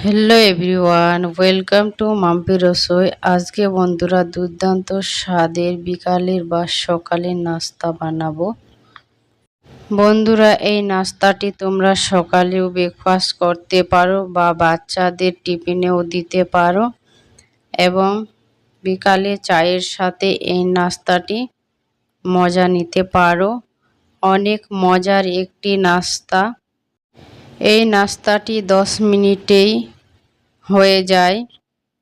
Hello everyone welcome to Mampi Rasoi আজকে বন্ধুরা দুর্দান্ত স্বাদের বিকালের বা সকালের নাস্তা বানাবো। বন্ধুরা, এই নাস্তাটি তোমরা সকালেও ব্রেকফাস্ট করতে পারো বা বাচ্চাদের টিফিনেও দিতে পারো। এবং বিকালে চায়ের সাথে এই নাস্তাটি মজা নিতে পারো। অনেক মজার একটি নাস্তা। এই নাস্তাটি দশ মিনিটেই হয়ে যায়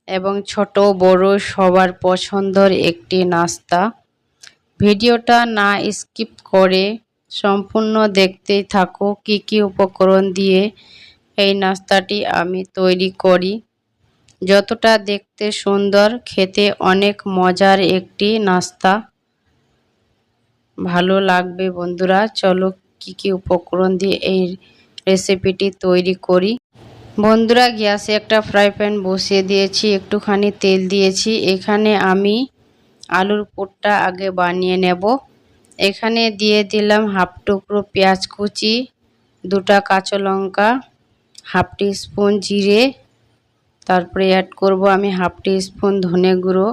এবং ছোট বড় সবার পছন্দর একটি নাস্তা। ভিডিওটা না স্কিপ করে সম্পূর্ণ দেখতেই থাকো কি কি উপকরণ দিয়ে এই নাস্তাটি আমি তৈরি করি। যতটা দেখতে সুন্দর, খেতে অনেক মজার একটি নাস্তা। ভালো লাগবে বন্ধুরা, চলো কি কি উপকরণ দিয়ে এই রেসিপিটি তৈরি করি। বন্ধুরা, গ্যাসে একটা ফ্রাই প্যান বসিয়ে দিয়েছি, একটুখানি তেল দিয়েছি। এখানে আমি আলুর পুরটা আগে বানিয়ে নেব। এখানে দিয়ে দিলাম হাফ টুকরো পেঁয়াজ কুচি, দুটা কাঁচা লঙ্কা, হাফ স্পুন জিরে, তারপরে অ্যাড করব আমি হাফ স্পুন ধনে গুঁড়ো,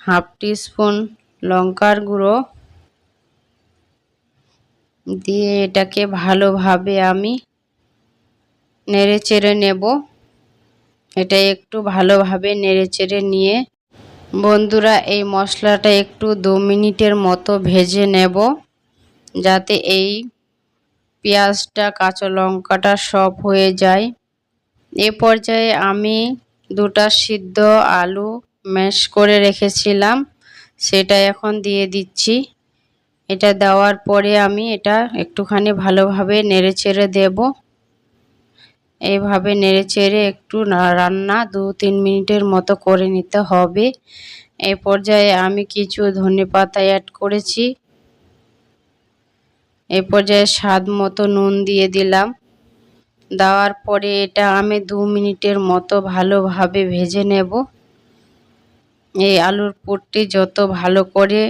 হাফ স্পুন লঙ্কার গুঁড়ো দিয়ে এটাকে ভালোভাবে আমি নেড়ে চেড়ে নেব। এটা একটু ভালোভাবে নেড়ে চেড়ে নিয়ে বন্ধুরা এই মশলাটা একটু দু মিনিটের মতো ভেজে নেব যাতে এই পেঁয়াজটা, কাঁচা লঙ্কাটা সব হয়ে যায়। এ পর্যায়ে আমি দুটা সিদ্ধ আলু ম্যাশ করে রেখেছিলাম, সেটা এখন দিয়ে দিচ্ছি। এটা দেওয়ার পরে আমি এটা একটুখানি ভালোভাবে নেড়ে চেড়ে দেবো। এইভাবে নেড়ে চেড়ে একটু রান্না দু তিন মিনিটের মতো করে নিতে হবে। এই পর্যায়ে আমি কিছু ধনে পাতা অ্যাড করেছি। এই পর্যায়ে স্বাদ মতো নুন দিয়ে দিলাম। দেওয়ার পরে এটা আমি দু মিনিটের মতো ভালোভাবে ভেজে নেব। এই আলুর পুরটি যত ভালো করে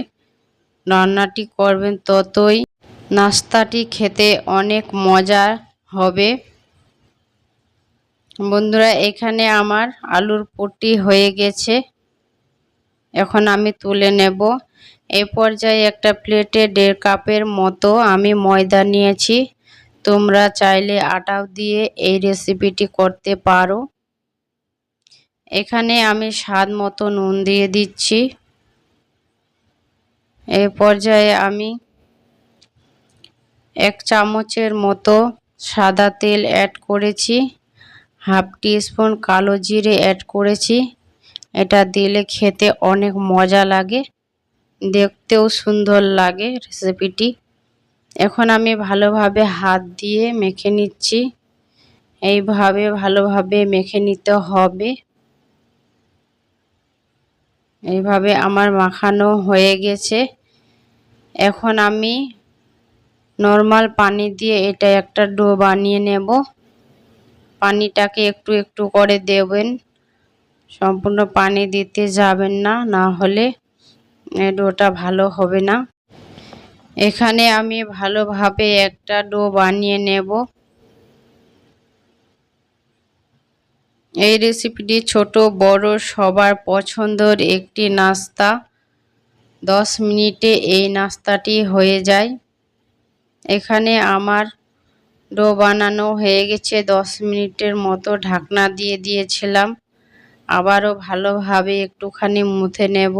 রান্নাটি করবেন ততই নাস্তাটি খেতে অনেক মজা হবে। বন্ধুরা, এখানে আমার আলুর পুটি হয়ে গেছে। এখন আমি তুলে নেব। এ পর্যায়ে একটা প্লেটে দেড় কাপের মতো আমি ময়দা নিয়েছি। তোমরা চাইলে আটাও দিয়ে এই রেসিপিটি করতে পারো। এখানে আমি স্বাদ মতো নুন দিয়ে দিচ্ছি। এই পর্যায়ে আমি এক চামচের মতো সাদা তেল অ্যাড করেছি। হাফ স্পুন কালো জিরে অ্যাড করেছি। এটা দিলে খেতে অনেক মজা লাগে, দেখতেও সুন্দর লাগে রেসিপিটি এখন আমি ভালোভাবে হাত দিয়ে মেখে নিচ্ছি। এইভাবে ভালোভাবে মেখে নিতে হবে। এইভাবে আমার মাখানো হয়ে গেছে। এখন আমি নর্মাল পানি দিয়ে এটা একটা ডো বানিয়ে নেব। পানিটাকে একটু একটু করে দেবেন। সম্পূর্ণ পানি দিতে যাবেন না না হলে ডোটা ভালো হবে না। এখানে আমি ভালোভাবে একটা ডো বানিয়ে নেব। এই রেসিপিটি ছোট, বড়, সবার পছন্দের একটি নাস্তা। দশ মিনিটে এই নাস্তাটি হয়ে যায়। এখানে আমার ডো বানানো হয়ে গেছে, দশ মিনিটের মতো ঢাকনা দিয়ে দিয়েছিলাম। আবারও ভালোভাবে একটুখানি মুথে নেব।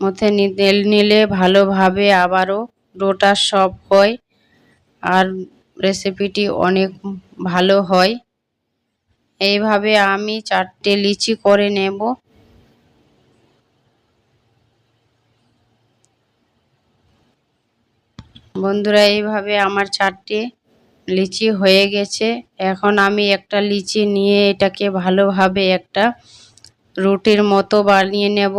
মুথে তেল নিলে ভালোভাবে আবারও ডোটা সব হয় আর রেসিপিটি অনেক ভালো হয়। এইভাবে আমি চারটে লিচি করে নেব। বন্ধুরা, এইভাবে আমার চারটে লিচি হয়ে গেছে। এখন আমি একটা লিচি নিয়ে এটাকে ভালোভাবে একটা রুটির মতো বানিয়ে নেব।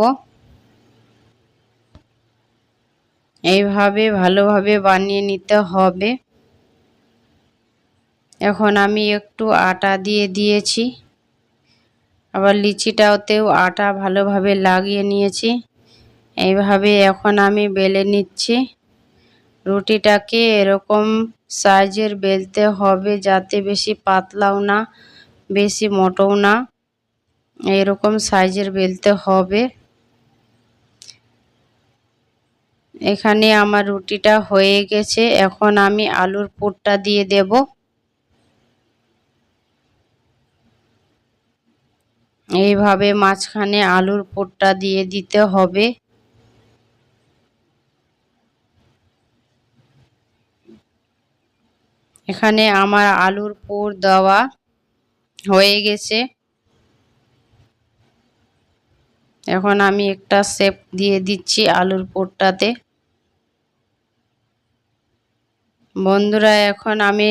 এইভাবে ভালোভাবে বানিয়ে নিতে হবে। এখন আমি একটু আটা দিয়ে দিয়েছি। আবার লিচিটাতেও আটা ভালোভাবে লাগিয়ে নিয়েছি। এইভাবে এখন আমি বেলে নিচ্ছি। রুটিটাকে এরকম সাইজের বেলতে হবে যাতে বেশি পাতলাও না, বেশি মোটও না। এরকম সাইজের বেলতে হবে। এখানে আমার রুটিটা হয়ে গেছে। এখন আমি আলুর পুরটা দিয়ে দেব। এইভাবে মাঝখানে আলুর পুরটা দিয়ে দিতে হবে। এখানে আমার আলুর পুর দেওয়া হয়ে গেছে। এখন আমি একটা শেপ দিয়ে দিচ্ছি আলুর পুরটাতে বন্ধুরা, এখন আমি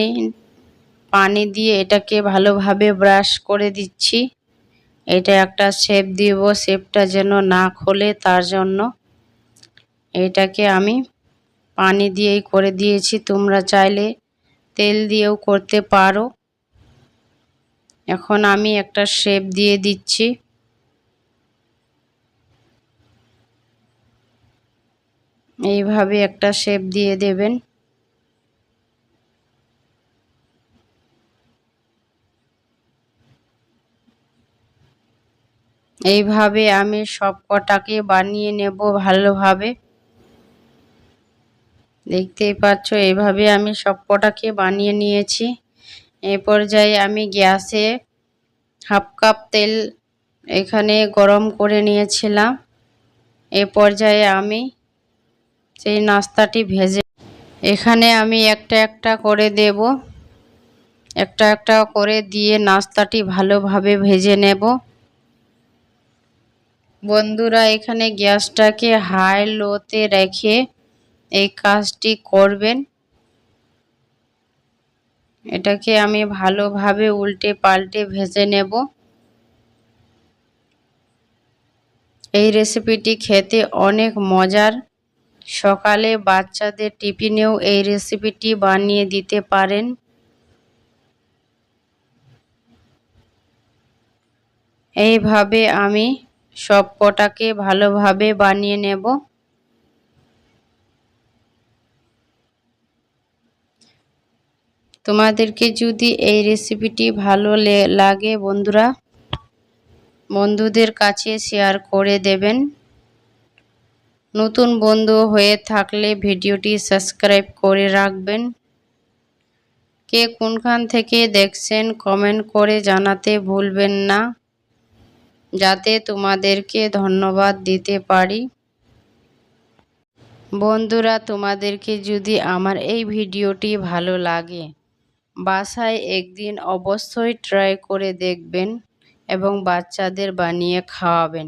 পানি দিয়ে এটাকে ভালোভাবে ব্রাশ করে দিচ্ছি। এটা একটা শেপ দিব শেপটা যেন না খোলে তার জন্য। এটাকে আমি পানি দিয়েই করে দিয়েছি, তোমরা চাইলে তেল দিয়েও করতে পারো। এখন আমি একটা শেপ দিয়ে দিচ্ছি। এইভাবে একটা শেপ দিয়ে দেবেন। এইভাবে আমি সব কটাকে বানিয়ে নেব ভালোভাবে। দেখতেই পাচ্ছ, এইভাবে আমি সব কটাকে বানিয়ে নিয়েছি। এ পর্যায়ে আমি গ্যাসে হাফ কাপ তেল এখানে গরম করে নিয়েছিলাম। এ পর্যায়ে আমি সেই নাস্তাটি ভেজে এখানে আমি একটা একটা করে দেব। একটা একটা করে দিয়ে নাস্তাটি ভালোভাবে ভেজে নেব। বন্ধুরা, এখানে গ্যাসটাকে হাই লোতে রেখে এই কাজটি করবেন। এটাকে আমি ভালোভাবে উল্টে পাল্টে ভেজে নেব। এই রেসিপিটি খেতে অনেক মজার। সকালে বাচ্চাদের টিফিনেও এই রেসিপিটি বানিয়ে দিতে পারেন। এইভাবে আমি সব কটাকে ভালোভাবে বানিয়ে নেব। তোমাদেরকে যদি এই রেসিপিটি ভালো লাগে বন্ধুরা, বন্ধুদের কাছে শেয়ার করে দেবেন। নতুন বন্ধু হয়ে থাকলে ভিডিওটি সাবস্ক্রাইব করে রাখবেন। কে কোনখান থেকে দেখছেন কমেন্ট করে জানাতে ভুলবেন না। যাতে তোমাদেরকে ধন্যবাদ দিতে পারি। বন্ধুরা, তোমাদেরকে যদি আমার এই ভিডিওটি ভালো লাগে, বাসায় একদিন অবশ্যই ট্রাই করে দেখবেন এবং বাচ্চাদের বানিয়ে খাওয়াবেন।